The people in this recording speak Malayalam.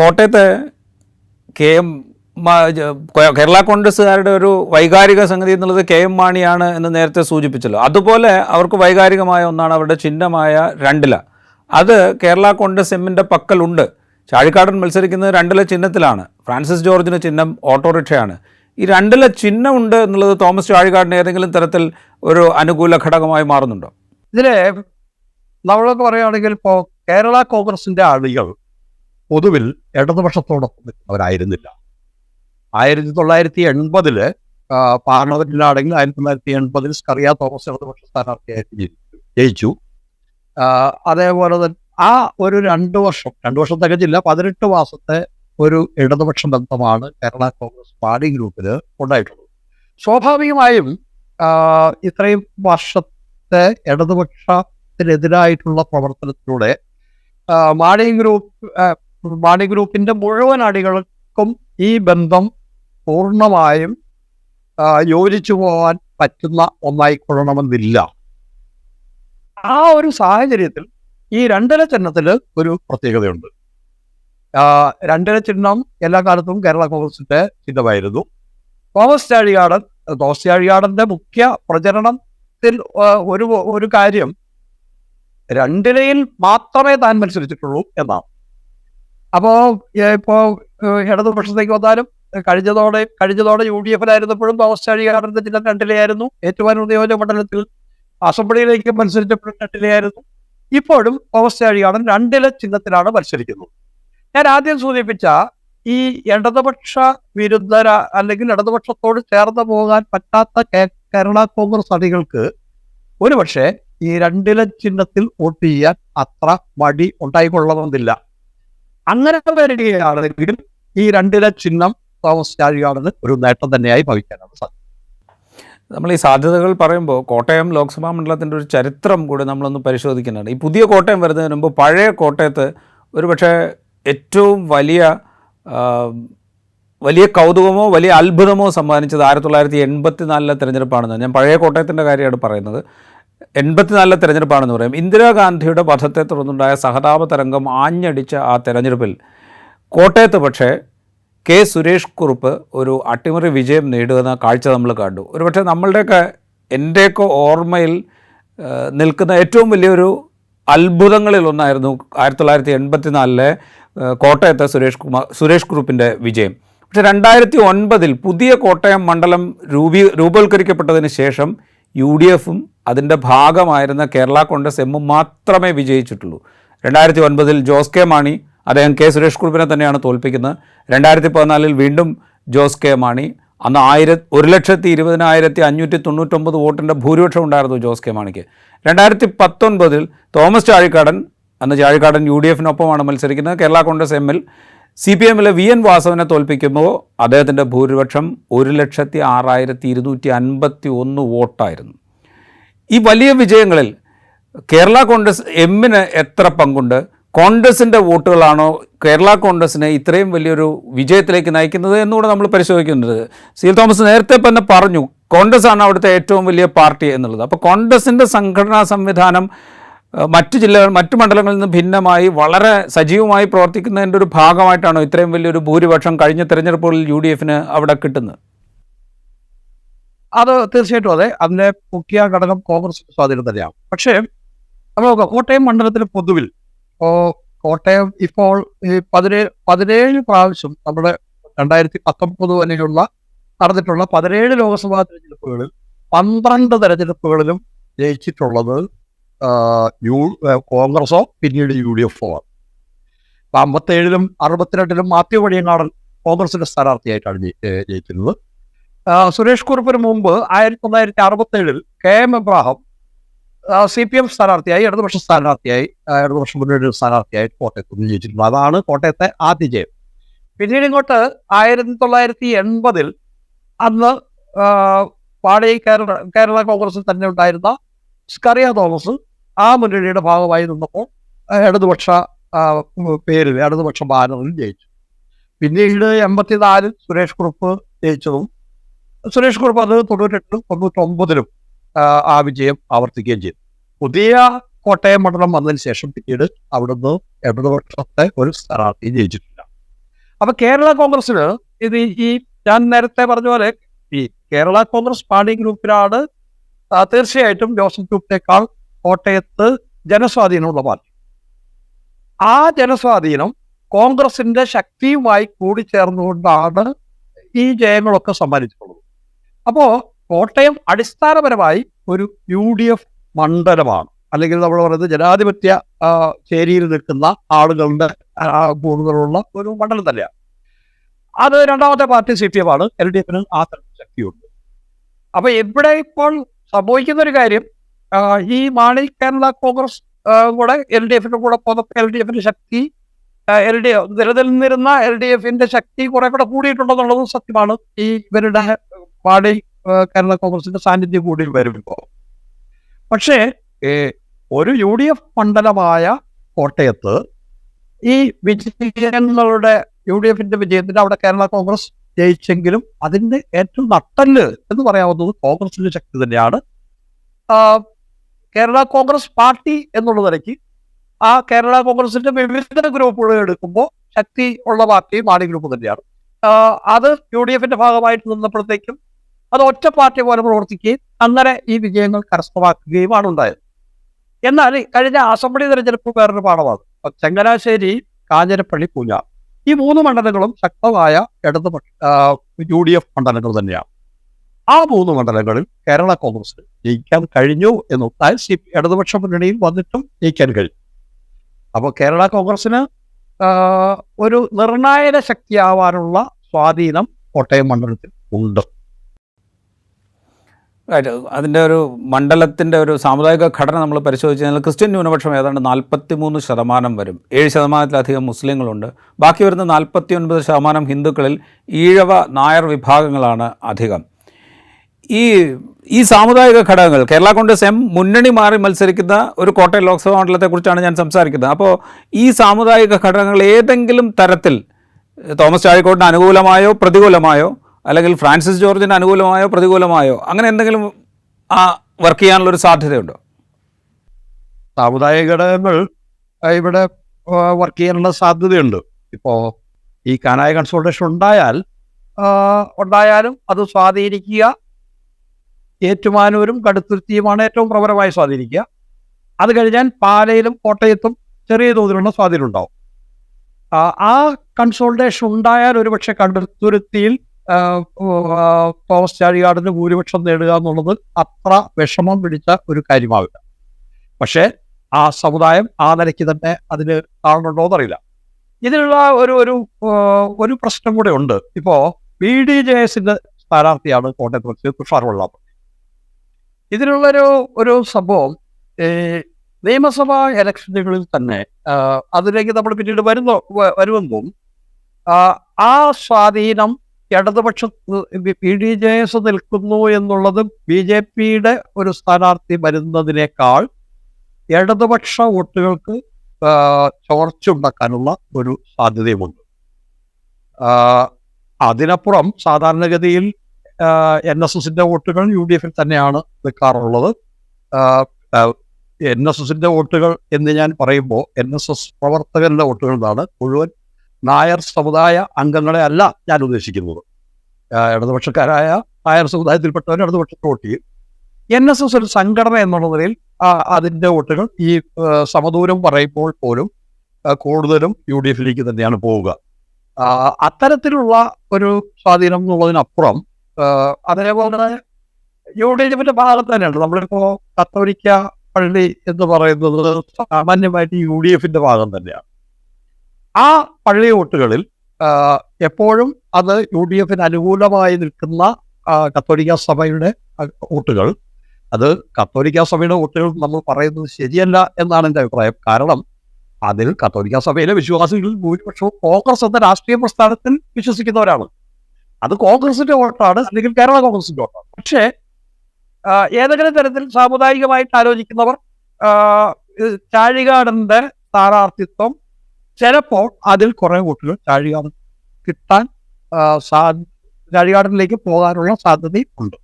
കോട്ടയത്ത് കെ എം കേരള കോൺഗ്രസ്സുകാരുടെ ഒരു വൈകാരിക സംഗതി എന്നുള്ളത് കെ എം മാണിയാണ് എന്ന് നേരത്തെ സൂചിപ്പിച്ചല്ലോ. അതുപോലെ അവർക്ക് വൈകാരികമായ ഒന്നാണ് അവരുടെ ചിഹ്നമായ രണ്ടില. അത് കേരള കോൺഗ്രസ് എമ്മിന്റെ പക്കലുണ്ട്. ചാഴിക്കാടൻ മത്സരിക്കുന്നത് രണ്ടില ചിഹ്നത്തിലാണ്. ഫ്രാൻസിസ് ജോർജിന്റെ ചിഹ്നം ഓട്ടോറിക്ഷയാണ്. ഈ രണ്ടില ചിഹ്നമുണ്ട് എന്നുള്ളത് തോമസ് ചാഴിക്കാടിന് ഏതെങ്കിലും തരത്തിൽ ഒരു അനുകൂല ഘടകമായി മാറുന്നുണ്ടോ? ഇതിലെ നമ്മളൊക്കെ പറയുകയാണെങ്കിൽ ഇപ്പോൾ കേരള കോൺഗ്രസിന്റെ ആളുകൾ പൊതുവിൽ ഇടതുപക്ഷത്തോടൊപ്പം നിൽക്കുന്നവരായിരുന്നില്ല. ആയിരത്തി തൊള്ളായിരത്തി എൺപതിൽ പാർലമെന്റിലാണെങ്കിൽ ആയിരത്തി തൊള്ളായിരത്തി എൺപതിൽ സ്കറിയ തോമസ് ഇടതുപക്ഷ സ്ഥാനാർത്ഥിയായിട്ട് ജയിച്ചു. അതേപോലെ തന്നെ ആ ഒരു രണ്ട് വർഷം രണ്ട് വർഷം തികച്ചില്ല പതിനെട്ട് മാസത്തെ ഒരു ഇടതുപക്ഷ ബന്ധമാണ് കേരള കോൺഗ്രസ് പാർട്ടി ഗ്രൂപ്പിൽ ഉണ്ടായിട്ടുള്ളത്. സ്വാഭാവികമായും ഇത്രയും വർഷത്തെ ഇടതുപക്ഷത്തിനെതിരായിട്ടുള്ള പ്രവർത്തനത്തിലൂടെ മാണിയും ഗ്രൂപ്പ് മാണി ഗ്രൂപ്പിന്റെ മുഴുവൻ അടികൾക്കും ഈ ബന്ധം പൂർണമായും യോജിച്ചു പോകാൻ പറ്റുന്ന ഒന്നായിക്കൊള്ളണമെന്നില്ല. ആ ഒരു സാഹചര്യത്തിൽ ഈ രണ്ടര ചിഹ്നത്തിൽ ഒരു പ്രത്യേകതയുണ്ട്. രണ്ടര ചിഹ്നം എല്ലാ കാലത്തും കേരള കോൺഗ്രസിന്റെ ചിഹ്നമായിരുന്നു. തോമസ് ചാഴികാടൻ തോമസ് ചാഴികാടന്റെ മുഖ്യ പ്രചരണത്തിൽ ഒരു ഒരു കാര്യം രണ്ടിലയിൽ മാത്രമേ താൻ മത്സരിച്ചിട്ടുള്ളൂ എന്നാണ്. അപ്പോ ഏ, ഇപ്പോ ഇടതുപക്ഷത്തേക്ക് വന്നാലും കഴിഞ്ഞതോടെ കഴിഞ്ഞതോടെ യു ഡി എഫിലായിരുന്നപ്പോഴും തോമസ് ചാഴികാടന്റെ ചിഹ്നം രണ്ടിലയായിരുന്നു. ഏറ്റുമാനൂർ നിയോജക മണ്ഡലത്തിൽ അസംബ്ലിയിലേക്ക് മത്സരിച്ചപ്പോഴും രണ്ടിലെയായിരുന്നു. ഇപ്പോഴും തോമസ് ചാഴികാടൻ രണ്ടില ചിഹ്നത്തിലാണ് മത്സരിക്കുന്നത്. ഞാൻ ആദ്യം സൂചിപ്പിച്ച ഈ ഇടതുപക്ഷ വിരുദ്ധ അല്ലെങ്കിൽ ഇടതുപക്ഷത്തോട് ചേർന്ന് പോകാൻ പറ്റാത്ത കേരള കോൺഗ്രസ് അണികൾക്ക് ഒരുപക്ഷെ ഈ രണ്ടില ചിഹ്നത്തിൽ വോട്ട് ചെയ്യാൻ അത്ര മടി ഉണ്ടായിക്കൊള്ളണമെന്നില്ല. അങ്ങനെ വരികയാണെങ്കിലും ഈ രണ്ടില ചിഹ്നം തോമസ് ചാഴികാടന് ഒരു നേട്ടം തന്നെയായി ഭവിക്കാനാണ് സാധ്യത. നമ്മൾ ഈ സാധ്യതകൾ പറയുമ്പോൾ കോട്ടയം ലോക്സഭാ മണ്ഡലത്തിന്റെ ഒരു ചരിത്രം കൂടി നമ്മളൊന്ന് പരിശോധിക്കുന്നുണ്ട്. ഈ പുതിയ കോട്ടയം വരുന്നതിന് മുമ്പ് പഴയ കോട്ടയത്ത് ഒരുപക്ഷെ ഏറ്റവും വലിയ വലിയ കൗതുകമോ വലിയ അത്ഭുതമോ സമ്മാനിച്ചത് ആയിരത്തി തൊള്ളായിരത്തി എൺപത്തി നാലിലെ തിരഞ്ഞെടുപ്പാണെന്ന് ഞാൻ പഴയ കോട്ടയത്തിന്റെ കാര്യമാണ് പറയുന്നത്. എൺപത്തിനാലിലെ തെരഞ്ഞെടുപ്പാണെന്ന് പറയും. ഇന്ദിരാഗാന്ധിയുടെ വധത്തെ തുടർന്നുണ്ടായ സഹതാപ തരംഗം ആഞ്ഞടിച്ച ആ തെരഞ്ഞെടുപ്പിൽ കോട്ടയത്ത് പക്ഷേ കെ സുരേഷ് കുറുപ്പ് ഒരു അട്ടിമറി വിജയം നേടുന്ന കാഴ്ച നമ്മൾ കണ്ടു. ഒരുപക്ഷെ നമ്മളുടെയൊക്കെ എന്റെയൊക്കെ ഓർമ്മയിൽ നിൽക്കുന്ന ഏറ്റവും വലിയൊരു അത്ഭുതങ്ങളിൽ ഒന്നായിരുന്നു ആയിരത്തി തൊള്ളായിരത്തി എൺപത്തിനാലിലെ കോട്ടയത്തെ സുരേഷ് കുമാർ സുരേഷ് കുറുപ്പിന്റെ വിജയം. പക്ഷേ രണ്ടായിരത്തി ഒൻപതിൽ പുതിയ കോട്ടയം മണ്ഡലം രൂപീ രൂപവൽക്കരിക്കപ്പെട്ടതിന് ശേഷം യു ഡി എഫും അതിന്റെ ഭാഗമായിരുന്ന കേരള കോൺഗ്രസ് എമ്മും മാത്രമേ വിജയിച്ചിട്ടുള്ളൂ. രണ്ടായിരത്തി ഒൻപതിൽ ജോസ് കെ മാണി അദ്ദേഹം കെ സുരേഷ് കുറുപ്പിനെ തന്നെയാണ് തോൽപ്പിക്കുന്നത്. രണ്ടായിരത്തി പതിനാലിൽ വീണ്ടും ജോസ് കെ മാണി അന്ന് ആയിര ഒരു ലക്ഷത്തി ഇരുപതിനായിരത്തി അഞ്ഞൂറ്റി തൊണ്ണൂറ്റൊമ്പത് വോട്ടിന്റെ ഭൂരിപക്ഷം ഉണ്ടായിരുന്നു ജോസ് കെ മാണിക്ക്. രണ്ടായിരത്തി പത്തൊൻപതിൽ തോമസ് ചാഴിക്കാടൻ അന്ന് ചാഴിക്കാടൻ യു ഡി എഫിനൊപ്പമാണ് മത്സരിക്കുന്നത്. കേരള കോൺഗ്രസ് എമ്മിൽ സി പി എമ്മിലെ വി എൻ വാസവനെ തോൽപ്പിക്കുമ്പോൾ അദ്ദേഹത്തിന്റെ ഭൂരിപക്ഷം ഒരു ലക്ഷത്തി ആറായിരത്തി ഇരുന്നൂറ്റി അൻപത്തി ഒന്ന് വോട്ടായിരുന്നു. ഈ വലിയ വിജയങ്ങളിൽ കേരള കോൺഗ്രസ് എമ്മിന് എത്ര പങ്കുണ്ട്? കോൺഗ്രസിന്റെ വോട്ടുകളാണോ കേരള കോൺഗ്രസിനെ ഇത്രയും വലിയൊരു വിജയത്തിലേക്ക് നയിക്കുന്നത് എന്നുകൂടെ നമ്മൾ പരിശോധിക്കുന്നത് സീൽ തോമസ് നേരത്തെ തന്നെ പറഞ്ഞു കോൺഗ്രസ് ആണ് അവിടുത്തെ ഏറ്റവും വലിയ പാർട്ടി എന്നുള്ളത്. അപ്പോൾ കോൺഗ്രസിന്റെ സംഘടനാ സംവിധാനം മറ്റു ജില്ലകൾ മറ്റു മണ്ഡലങ്ങളിൽ നിന്ന് ഭിന്നമായി വളരെ സജീവമായി പ്രവർത്തിക്കുന്നതിന്റെ ഒരു ഭാഗമായിട്ടാണോ ഇത്രയും വലിയൊരു ഭൂരിപക്ഷം കഴിഞ്ഞ തെരഞ്ഞെടുപ്പുകളിൽ യു അവിടെ കിട്ടുന്നത്. അത് തീർച്ചയായിട്ടും അതെ. അതിന്റെ മുഖ്യ ഘടകം കോൺഗ്രസ് സ്വാധീനം തന്നെയാണ്. പക്ഷേ നമ്മൾ നോക്കാം. കോട്ടയം മണ്ഡലത്തിൽ പൊതുവിൽ ഇപ്പോ കോട്ടയം ഇപ്പോൾ ഈ പതിനേഴ് പതിനേഴ് പ്രാവശ്യം നമ്മുടെ രണ്ടായിരത്തി പത്തൊമ്പത് വരെയുള്ള നടന്നിട്ടുള്ള പതിനേഴ് ലോക്സഭാ തെരഞ്ഞെടുപ്പുകളിൽ പന്ത്രണ്ട് തെരഞ്ഞെടുപ്പുകളിലും ജയിച്ചിട്ടുള്ളത് യു കോൺഗ്രസോ പിന്നീട് യു ഡി എഫോ ആണ്. അമ്പത്തേഴിലും അറുപത്തിരണ്ടിലും മാത്യു വഴിയങ്ങാടൻ കോൺഗ്രസിന്റെ സ്ഥാനാർത്ഥിയായിട്ടാണ് ജയിക്കുന്നത്. സുരേഷ് കുറുപ്പിന് മുമ്പ് ആയിരത്തി തൊള്ളായിരത്തി അറുപത്തി ഏഴിൽ K M Abraham C P M സ്ഥാനാർത്ഥിയായി ഇടതുപക്ഷ സ്ഥാനാർത്ഥിയായി ഇടതുപക്ഷ മുന്നണി സ്ഥാനാർത്ഥിയായി കോട്ടയത്ത് വിജയിച്ചിരുന്നു അതാണ് കോട്ടയത്തെ ആദ്യ ജയം. പിന്നീട് ഇങ്ങോട്ട് ആയിരത്തി തൊള്ളായിരത്തി എൺപതിൽ അന്ന് ആ, പാടി കേരള കേരള കോൺഗ്രസിൽ തന്നെ ഉണ്ടായിരുന്ന സ്കറിയ തോമസ് ആ മുന്നണിയുടെ ഭാഗമായി നിന്നപ്പോൾ ഇടതുപക്ഷ പേരിൽ ഇടതുപക്ഷ ബാനറിൽ ജയിച്ചു. പിന്നീട് എൺപത്തിനാലിൽ സുരേഷ് കുറുപ്പ് ജയിച്ചതും സുരേഷ് കുറുപ്പ് അത് തൊണ്ണൂറ്റെട്ടിലും തൊണ്ണൂറ്റൊമ്പതിലും ആ, വിജയം ആവർത്തിക്കുകയും ചെയ്തു. പുതിയ കോട്ടയം മണ്ഡലം വന്നതിന് ശേഷം പിന്നീട് അവിടുന്ന് ഇടതുപക്ഷത്തെ ഒരു സ്ഥാനാർത്ഥി ജയിച്ചിട്ടില്ല. അപ്പൊ കേരള കോൺഗ്രസിന് ഇത് ഈ- ഞാൻ നേരത്തെ പറഞ്ഞ പോലെ ഈ കേരള കോൺഗ്രസ് പാർട്ടി ഗ്രൂപ്പിലാണ് തീർച്ചയായിട്ടും ജോസഫ് ഗ്രൂപ്പിനേക്കാൾ കോട്ടയത്ത് ജനസ്വാധീനമുള്ള പാർട്ടി. ആ ജനസ്വാധീനം കോൺഗ്രസിന്റെ ശക്തിയുമായി കൂടിച്ചേർന്നുകൊണ്ടാണ് ഈ ജയങ്ങളൊക്കെ സമ്മാനിച്ചിട്ടുള്ളത്. അപ്പോ കോട്ടയം അടിസ്ഥാനപരമായി ഒരു യു ഡി എഫ് മണ്ഡലമാണ്. അല്ലെങ്കിൽ നമ്മൾ പറയുന്നത് ജനാധിപത്യ ചേരിയിൽ നിൽക്കുന്ന ആളുകളുടെ കൂടുതലുള്ള ഒരു മണ്ഡലം തന്നെയാണ്. അത് രണ്ടാമത്തെ പാർട്ടി സി പി എം ആണ്. എൽ ഡി എഫിന് ആ ശക്തിയുണ്ട്. അപ്പൊ ഇവിടെ ഇപ്പോൾ സംഭവിക്കുന്ന ഒരു കാര്യം ഈ മാണി കേരള കോൺഗ്രസ് കൂടെ എൽ ഡി എഫിന്റെ കൂടെ പോന്നപ്പോൾ എൽ ഡി എഫിന്റെ ശക്തി എൽ ഡി നിലനിന്നിരുന്ന എൽ ഡി എഫിന്റെ ശക്തി കുറെ കൂടെ കൂടിയിട്ടുണ്ടെന്നുള്ളതും സത്യമാണ്. ഈ ഇവരുടെ ആ, കേരള കോൺഗ്രസിന്റെ സാന്നിധ്യം കൂടി വരുമ്പോൾ പക്ഷേ ഒരു യു ഡി എഫ് മണ്ഡലമായ കോട്ടയത്ത് ഈ വിജയങ്ങളുടെ യു ഡി എഫിന്റെ വിജയത്തിന് അവിടെ കേരള കോൺഗ്രസ് ജയിച്ചെങ്കിലും അതിന്റെ ഏറ്റവും നട്ടൽ എന്ന് പറയാവുന്നത് കോൺഗ്രസിന്റെ ശക്തി തന്നെയാണ്. കേരള കോൺഗ്രസ് പാർട്ടി എന്നുള്ള നിലയ്ക്ക് ആ കേരള കോൺഗ്രസിന്റെ വിവിധ ഗ്രൂപ്പുകൾ എടുക്കുമ്പോൾ ശക്തി ഉള്ള പാർട്ടി മാണി ഗ്രൂപ്പ് തന്നെയാണ്. അത് യു ഡി എഫിന്റെ ഭാഗമായിട്ട് നിന്നപ്പോഴത്തേക്കും അത് ഒറ്റ പാർട്ടി പോലെ പ്രവർത്തിക്കുകയും അങ്ങനെ ഈ വിജയങ്ങൾ കരസ്ഥമാക്കുകയുമാണ് ഉണ്ടായത് എന്നാൽ കഴിഞ്ഞ അസംബ്ലി തെരഞ്ഞെടുപ്പ് വേറൊരു പാഠമാണ്. ചങ്ങനാശ്ശേരി കാഞ്ഞിരപ്പള്ളി പൂഞ്ഞ. ഈ മൂന്ന് മണ്ഡലങ്ങളും ശക്തമായ ഇടതുപക്ഷ യു ഡി എഫ് മണ്ഡലങ്ങൾ തന്നെയാണ്. ആ മൂന്ന് മണ്ഡലങ്ങളിൽ കേരള കോൺഗ്രസ് ജയിക്കാൻ കഴിഞ്ഞു എന്നൊന്നാൽ സി ഇടതുപക്ഷ മുന്നണിയിൽ വന്നിട്ടും ജയിക്കാൻ കഴിഞ്ഞു. അപ്പോൾ കേരള കോൺഗ്രസിന് ഒരു നിർണായക ശക്തിയാവാനുള്ള സ്വാധീനം കോട്ടയം മണ്ഡലത്തിൽ ഉണ്ട്. അതിന്റെ ഒരു മണ്ഡലത്തിന്റെ ഒരു സാമുദായിക ഘടന നമ്മൾ പരിശോധിച്ച് കഴിഞ്ഞാൽ ക്രിസ്ത്യൻ ന്യൂനപക്ഷം ഏതാണ്ട് നാൽപ്പത്തി മൂന്ന് ശതമാനം വരും. ഏഴ് ശതമാനത്തിലധികം മുസ്ലിങ്ങളുണ്ട്. ബാക്കി വരുന്ന നാൽപ്പത്തി ഒൻപത് ശതമാനം ഹിന്ദുക്കളിൽ ഈഴവ നായർ വിഭാഗങ്ങളാണ് അധികം. ഈ ഈ സാമുദായിക ഘടകങ്ങൾ കേരള കോൺഗ്രസ് എം മുന്നണി മാറി മത്സരിക്കുന്ന ഒരു കോട്ടയം ലോക്സഭാ മണ്ഡലത്തെക്കുറിച്ചാണ് ഞാൻ സംസാരിക്കുന്നത്. അപ്പോൾ ഈ സാമുദായിക ഘടകങ്ങൾ ഏതെങ്കിലും തരത്തിൽ തോമസ് ചാഴിക്കോട്ടിന് അനുകൂലമായോ പ്രതികൂലമായോ അല്ലെങ്കിൽ ഫ്രാൻസിസ് ജോർജിന് അനുകൂലമായോ പ്രതികൂലമായോ അങ്ങനെ എന്തെങ്കിലും ആ വർക്ക് ചെയ്യാനുള്ള ഒരു സാധ്യതയുണ്ടോ? സാമുദായിക ഘടകങ്ങൾ ഇവിടെ വർക്ക് ചെയ്യാനുള്ള സാധ്യതയുണ്ട്. ഇപ്പോൾ ഈ കാനായ കൺസോൾട്ടേഷൻ ഉണ്ടായാൽ ഉണ്ടായാലും അത് സ്വാധീനിക്കുക ഏറ്റുമാനൂരും കടുത്തുരുത്തിയുമാണ് ഏറ്റവും പ്രബലമായി സ്വാധീനിക്കുക. അത് കഴിഞ്ഞാൽ പാലയിലും കോട്ടയത്തും ചെറിയ തോതിലുള്ള സ്വാധീനം ഉണ്ടാവും. ആ കൺസോൾട്ടേഷൻ ഉണ്ടായാൽ ഒരുപക്ഷെ കടുത്തുരുത്തിയിൽ തോമസ് ചാഴികാടിന് ഭൂരിപക്ഷം നേടുക എന്നുള്ളത് അത്ര വിഷമം പിടിച്ച ഒരു കാര്യമാവില്ല. പക്ഷേ ആ സമുദായം ആ നിലയ്ക്ക് തന്നെ അതിന് കാണുന്നുണ്ടോ എന്നറിയില്ല ഇതിനുള്ള ഒരു ഒരു ഒരു പ്രശ്നം കൂടെ ഉണ്ട്. ഇപ്പോ ബി ഡി ജെ എസിന്റെ സ്ഥാനാർത്ഥിയാണ് കോട്ടയത്ത് വെച്ച് തുഷാർ വെള്ളാപ്പള്ളി. ഇതിനുള്ളൊരു ഒരു സംഭവം നിയമസഭാ ഇലക്ഷനുകളിൽ തന്നെ അതിലേക്ക് നമ്മൾ പിന്നീട് വരുന്നു വരുമെന്നും ആ സ്വാധീനം ഇടതുപക്ഷ ബി ഡി ജെ എസ് നിൽക്കുന്നു എന്നുള്ളത് ബി ജെ പിയുടെ ഒരു സ്ഥാനാർത്ഥി വരുന്നതിനേക്കാൾ ഇടതുപക്ഷ വോട്ടുകൾക്ക് ചോർച്ചുണ്ടാക്കാനുള്ള ഒരു സാധ്യതയുമുണ്ട്. അതിനപ്പുറം സാധാരണഗതിയിൽ എൻ എസ് എസിന്റെ വോട്ടുകൾ യു ഡി എഫിൽ തന്നെയാണ് നിൽക്കാറുള്ളത്. എൻ എസ് എസിന്റെ വോട്ടുകൾ എന്ന് ഞാൻ പറയുമ്പോൾ എൻ എസ് എസ് പ്രവർത്തകരുടെ വോട്ടുകൾ എന്നാണ് മുഴുവൻ നായർ സമുദായ അംഗങ്ങളെ അല്ല ഞാൻ ഉദ്ദേശിക്കുന്നത്. ഇടതുപക്ഷക്കാരായ നായർ സമുദായത്തിൽപ്പെട്ടവർ ഇടതുപക്ഷത്തിന് വോട്ട് ചെയ്യും. എൻ എസ് എസ് ഒരു സംഘടന എന്നുള്ള നിലയിൽ അതിന്റെ വോട്ടുകൾ ഈ സമദൂരം പറയുമ്പോൾ പോലും കൂടുതലും യു ഡി എഫിലേക്ക് തന്നെയാണ് പോവുക. അത്തരത്തിലുള്ള ഒരു സ്വാധീനം എന്നുള്ളതിനപ്പുറം അതേപോലെ യു ഡി എഫിന്റെ ഭാഗത്ത് തന്നെയാണ്. നമ്മളിപ്പോ കത്തോലിക്ക പള്ളി എന്ന് പറയുന്നത് സാമാന്യമായിട്ട് യു ഡി എഫിന്റെ ഭാഗം തന്നെയാണ്. ആ പഴയ വോട്ടുകളിൽ എപ്പോഴും അത് യു ഡി എഫിന് അനുകൂലമായി നിൽക്കുന്ന കത്തോലിക്ക സഭയുടെ വോട്ടുകൾ. അത് കത്തോലിക്ക സഭയുടെ വോട്ടുകൾ നമ്മൾ പറയുന്നത് ശരിയല്ല എന്നാണ് എന്റെ അഭിപ്രായം. കാരണം അതിൽ കത്തോലിക്ക സഭയിലെ വിശ്വാസികളിൽ ഭൂരിപക്ഷവും കോൺഗ്രസ് എന്ന രാഷ്ട്രീയ പ്രസ്ഥാനത്തിൽ വിശ്വസിക്കുന്നവരാണ്. അത് കോൺഗ്രസിന്റെ വോട്ടാണ് അല്ലെങ്കിൽ കേരള കോൺഗ്രസിന്റെ വോട്ടാണ്. പക്ഷേ ഏതെങ്കിലും തരത്തിൽ സാമുദായികമായിട്ട് ആലോചിക്കുന്നവർ ചാഴികാടന്റെ സ്ഥാനാർത്ഥിത്വം ചിലപ്പോൾ അതിൽ കുറെ വോട്ടുകൾ ചാഴികാടൻ കിട്ടാൻ സാ ചാഴികാടനിലേക്ക് പോകാനുള്ള സാധ്യതയും ഉണ്ട്